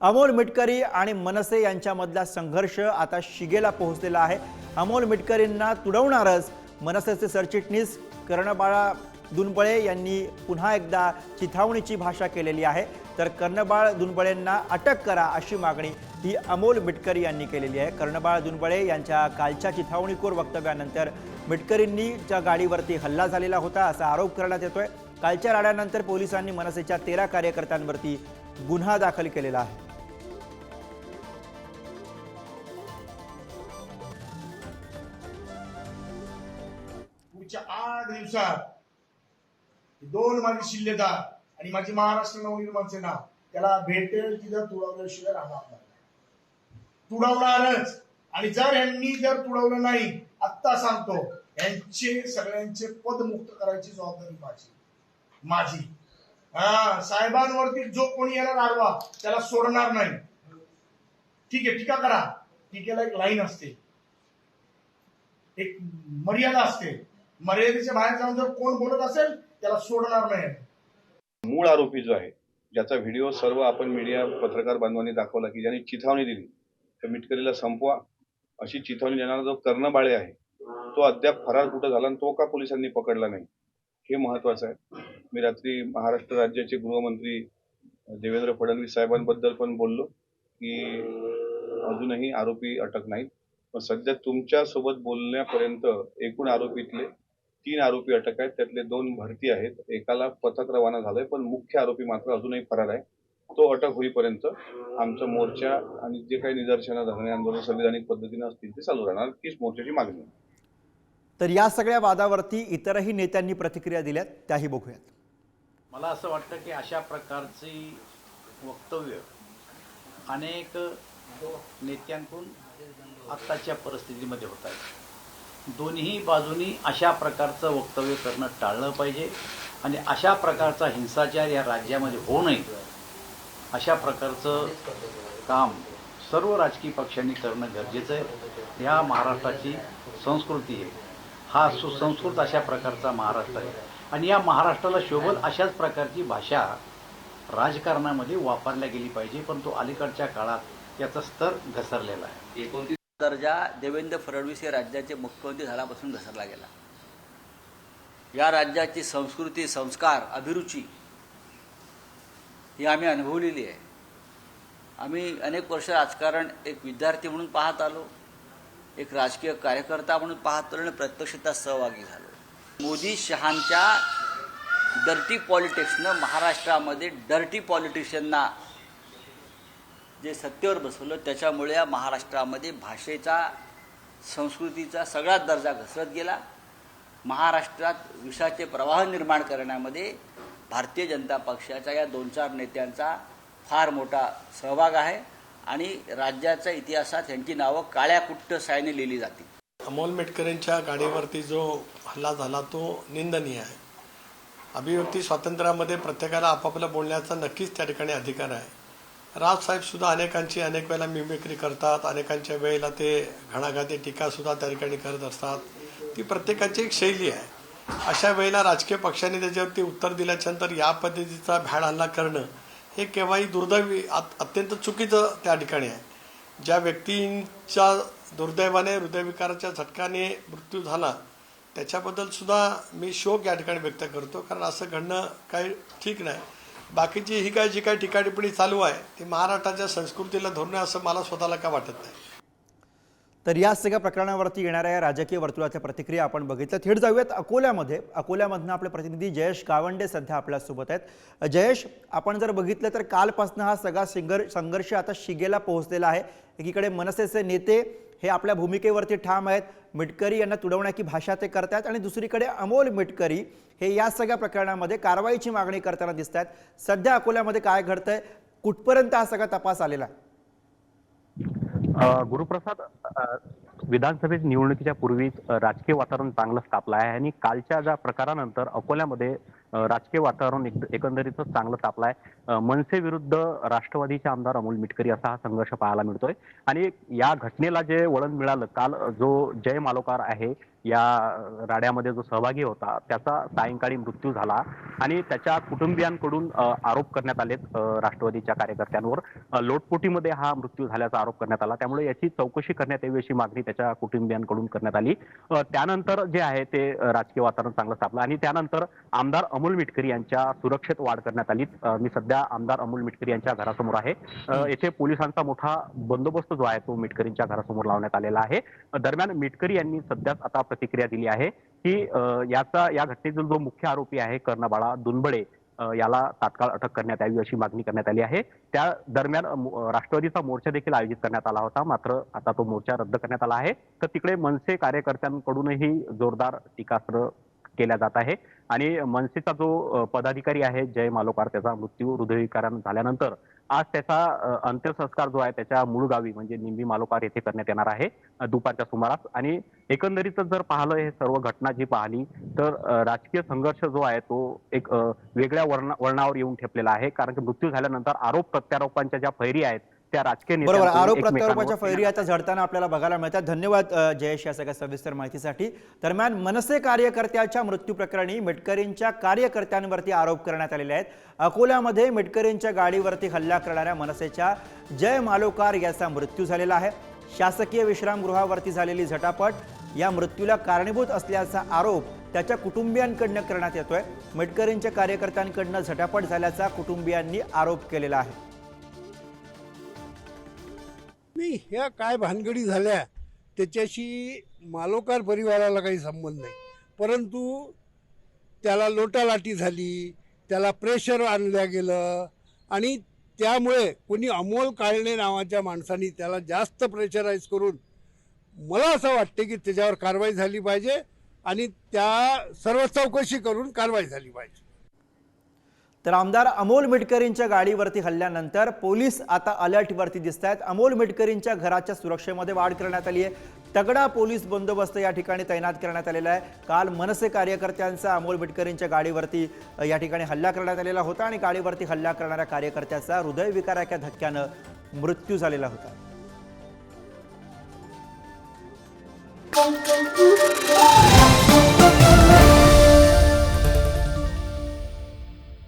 अमोल मिटकरी आणि मनसे यांच्यामधला संघर्ष आता शिगेला पोहोचलेला आहे. अमोल मिटकरींना तुडवणारच मनसेचे सरचिटणीस कर्णबाळा दुनबळे यांनी पुन्हा एकदा चिथावणीची भाषा केलेली आहे. तर कर्णबाळ दुनबळेंना अटक करा अशी मागणी ही अमोल मिटकरी यांनी केलेली आहे. कर्णबाळ दुनबळे यांच्या कालच्या चिथावणीखोर वक्तव्यानंतर मिटकरींनी ज्या गाडीवरती हल्ला झालेला होता असा आरोप करण्यात येतोय. कालच्या राड्यानंतर पोलिसांनी मनसेच्या तेरा कार्यकर्त्यांवरती गुन्हा दाखल केलेला आहे. आठ दोन माझे शिल्लेदार आणि माझी महाराष्ट्र नवनिर्माण सेना त्याला भेटेल तिथं तुडवल्याशिवाय राहणार नाही. तुडवणारच. आणि जर यांनी जर तुडवलं नाही आत्ता सांगतो यांचे सगळ्यांचे पद मुक्त करायची जबाबदारी माझी. माझी. हा साहेबांवरती जो कोणी येणार आडवा त्याला सोडणार नाही. ठीक आहे टीका करा. टीकेला एक लाईन असते. एक मर्यादा असते. मर्यादेच्या बाहेर जाऊन जर कोण बोलत असेल त्याला सोडणार नाही. मूळ आरोपी जो आहे ज्याचा व्हिडिओ सर्व आपण मीडिया पत्रकार बांधवांनी दाखवला की ज्याने चिथावणी दिली त्या मिटकरीला संपवा अशी चिथावणी देणारा जो कर्णबाळे आहे तो अद्याप फरार कुठं झाला आणि तो का पोलिसांनी पकडला नाही हे महत्वाचं आहे. मी रात्री महाराष्ट्र राज्याचे गृहमंत्री देवेंद्र फडणवीस साहेबांबद्दल पण बोललो की अजूनही आरोपी अटक नाहीत. पण सध्या तुमच्यासोबत बोलण्यापर्यंत एकूण आरोपीतले तीन आरोपी अटक आहेत. त्यातले दोन भरती आहेत. एकाला पथक रवाना झालंय पण मुख्य आरोपी मात्र अजूनही फरार आहे. तो अटक होईपर्यंत आमचा मोर्चा आणि जे काही निदर्शनं धरणे आंदोलन संविधानिक पद्धतीने असतील ते चालू राहणार. तीच मोर्चाची मागणी आहे. तर या सगळ्या वादावरती इतरही नेत्यांनी प्रतिक्रिया दिल्यात त्याही बघूयात. मला असं वाटतं की अशा प्रकारची वक्तव्य अनेक नेत्यांकडून आत्ताच्या परिस्थितीमध्ये होत आहेत. दोन्ही बाजूनी अशा प्रकारचं वक्तव्य करणं टाळलं पाहिजे आणि अशा प्रकारचा हिंसाचार या राज्यामध्ये होऊ नये. अशा प्रकारचं काम सर्व राजकीय पक्षांनी करणं गरजेचं आहे. ह्या महाराष्ट्राची संस्कृती आहे. हा सुसंस्कृत अशा प्रकारचा महाराष्ट्र आहे. आणि या महाराष्ट्राला शोभल अशाच प्रकारची भाषा राजकारणामध्ये वापरल्या गेली पाहिजे पण तो अलीकडच्या काळात याचा स्तर घसरलेला आहे. एकोणतीस दर्जा देवेंद्र फडणवीस हे राज्याचे मुख्यमंत्री झाल्यापासून घसरला गेला. या राज्याची संस्कृती संस्कार अभिरुची ही आम्ही अनुभवलेली आहे. आम्ही अनेक वर्ष राजकारण एक विद्यार्थी म्हणून पाहत आलो एक राजकीय कार्यकर्ता म्हणून पाहत आलो आणि प्रत्यक्षता सहभागी झालो. मोदी शहांच्या डर्टी पॉलिटिक्सनं महाराष्ट्रामध्ये डर्टी पॉलिटिशियनना जे सत्तेवर बसवलं त्याच्यामुळे या महाराष्ट्रामध्ये भाषेचा संस्कृतीचा सगळाच दर्जा घसरत गेला. महाराष्ट्रात विषाचे प्रवाह निर्माण करण्यामध्ये भारतीय जनता पक्षाच्या या दोन चार नेत्यांचा फार मोठा सहभाग आहे आणि राज्याच्या इतिहासात यांची नावं काळ्या कुट्ट सायने लिहिली जातील. अमोल मेटकरांच्या गाडीवरती जो हल्ला झाला तो निंदनीय आहे. अभिव्यक्ती स्वातंत्र्यामध्ये प्रत्येकाला आपापलं बोलण्याचा नक्कीच त्या ठिकाणी अधिकार आहे. राजसाहेब सुद्धा अनेकांची अनेक वेळेला मिमिक्री करतात. अनेकांच्या वेळेला ते घणाघाती टीका सुद्धा त्या ठिकाणी करत असतात. ती प्रत्येकाची एक शैली आहे. अशा वेळेला राजकीय पक्षाने त्याच्यावरती उत्तर दिल्याच्यानंतर या पद्धतीचा भ्याड हल्ला करणं हे केव्हाही दुर्दैवी अत्यंत चुकीचं त्या ठिकाणी आहे. ज्या व्यक्तींच्या दुर्दैवाने हृदयविकाराच्या झटकाने मृत्यू झाला त्याच्याबद्दल सुद्धा मी शोक या ठिकाणी व्यक्त करतो. कारण असं घडणं काही ठीक नाही. बाकीची ही काय जी काही ठिकाणी चालू आहे ती महाराष्ट्राच्या संस्कृतीला धोरणं असं मला स्वतःला का वाटत नाही. तर या सगळ्या प्रकरणावरती येणाऱ्या या राजकीय वर्तुळाच्या प्रतिक्रिया आपण बघितल्या थेट जाऊयात अकोल्यामध्ये. अकोल्यामधनं आपले प्रतिनिधी जयेश गावंडे सध्या आपल्यासोबत आहेत. जयेश आपण जर बघितलं तर कालपासून हा सगळा सिंगर संघर्ष आता शिगेला पोहोचलेला आहे. एकीकडे मनसेचे नेते हे आपल्या भूमिकेवरती ठाम आहेत. मिटकरी यांना तुडवण्याची भाषा ते करतायत आणि दुसरीकडे अमोल मिटकरी हे या सगळ्या प्रकरणामध्ये कारवाईची मागणी करताना दिसत आहेत सध्या अकोल्यामध्ये काय घडतंय? कुठपर्यंत हा सगळा तपास आलेला? आहे गुरुप्रसाद विधानसभेत निवडणुकीच्या पूर्वीच राजकीय वातावरण चांगलं तापलं आहे आणि कालच्या ज्या प्रकारानंतर अकोल्यामध्ये राजकीय वातावरण एकंदरीतच चांगलं तापलं आहे मनसे विरुद्ध राष्ट्रवादीचे आमदार अमोल मिटकरी असा हा संघर्ष पाहायला मिळतोय. आणि या घटनेला जे वळण मिळालं काल जो जय मालोकार आहे या राड्यामध्ये जो सहभागी होता त्याचा सायंकाळी मृत्यू झाला आणि त्याच्या कुटुंबियांकडून आरोप करण्यात आलेत अ, राष्ट्रवादीच्या कार्यकर्त्यांवर. लोटपोटीमध्ये हा मृत्यू झाल्याचा आरोप करण्यात आला. त्यामुळे याची चौकशी करण्यात यावी अशी मागणी त्याच्या कुटुंबियांकडून करण्यात आली. त्यानंतर जे आहे ते राजकीय वातावरण चांगलं सापलं आणि त्यानंतर आमदार अमोल मिटकरी यांच्या सुरक्षेत वाढ करण्यात आली. मी सध्या आमदार अमोल मिटकरी यांच्या घरासमोर आहे. येथे पोलिसांचा मोठा बंदोबस्त जो आहे तो मिटकरींच्या घरासमोर लावण्यात आलेला आहे. दरम्यान मिटकरी यांनी सध्याच आता प्रतिक्रिया दिली आहे की याचा या घटनेतील जो मुख्य आरोपी आहे कर्णबाळा दुनबडे याला तात्काळ अटक करण्यात यावी अशी मागणी करण्यात आली आहे. त्या दरम्यान राष्ट्रवादीचा मोर्चा देखील आयोजित करण्यात आला होता. मात्र आता तो मोर्चा रद्द करण्यात आला आहे. तर तिकडे मनसे कार्यकर्त्यांकडूनही जोरदार टीकास्त्र केल्या जात आहे. आणि मनसेचा जो पदाधिकारी आहे जय मालोकार त्याचा मृत्यू हृदयविकारानं झाल्यानंतर आज त्याचा अंत्यसंस्कार जो आहे त्याच्या मूळ गावी म्हणजे निंबी मालोकार येथे करण्यात येणार आहे दुपारच्या सुमारास. आणि एकंदरीतच जर पाहिलं हे सर्व घटना जी पाहिली तर राजकीय संघर्ष जो आहे तो एक वेगळ्या वर्ण वर्णावर येऊन ठेपलेला आहे. कारण की मृत्यू झाल्यानंतर आरोप प्रत्यारोपांच्या ज्या फैरी आहेत त्या राजकीय बरोबर आरोप प्रत्यारोपाच्या फैरी आता झडताना आपल्याला बघायला मिळतात. धन्यवाद जयेश या सगळ्या सविस्तर माहितीसाठी. दरम्यान मनसे कार्यकर्त्याच्या मृत्यू प्रकरणी मिटकरींच्या कार्यकर्त्यांवरती आरोप करण्यात आलेले आहेत. अकोल्यामध्ये मिटकरींच्या गाडीवरती हल्ला करणाऱ्या मनसेच्या जय मालोकार याचा मृत्यू झालेला आहे. शासकीय विश्रामगृहावरती झालेली झटापट या मृत्यूला कारणीभूत असल्याचा आरोप त्याच्या कुटुंबियांकडनं करण्यात येतोय. मिटकरींच्या कार्यकर्त्यांकडनं झटापट झाल्याचा कुटुंबियांनी आरोप केलेला आहे. नाही ह्या काय भानगडी झाल्या त्याच्याशी मालोकार परिवाराला काही संबंध नाही. परंतु त्याला लोटालाटी झाली त्याला प्रेशर आणलं गेलं आणि त्यामुळे कोणी अमोल काळणे नावाच्या माणसाने त्याला जास्त प्रेशराईज करून मला असं वाटते की त्याच्यावर कारवाई झाली पाहिजे आणि त्या सर्व चौकशी करून कारवाई झाली पाहिजे. तर आमदार अमोल मिटकरींच्या गाडीवरती हल्ल्यानंतर पोलीस आता अलर्टवरती दिसत आहेत अमोल मिटकरींच्या घराच्या सुरक्षेमध्ये वाढ करण्यात आली आहे. तगडा पोलीस बंदोबस्त या ठिकाणी तैनात करण्यात आलेला आहे. काल मनसे कार्यकर्त्यांचा अमोल मिटकरींच्या गाडीवरती या ठिकाणी हल्ला करण्यात आलेला होता आणि गाडीवरती हल्ला करणाऱ्या कार्यकर्त्याचा हृदयविकाराच्या धक्क्यानं मृत्यू झालेला होता.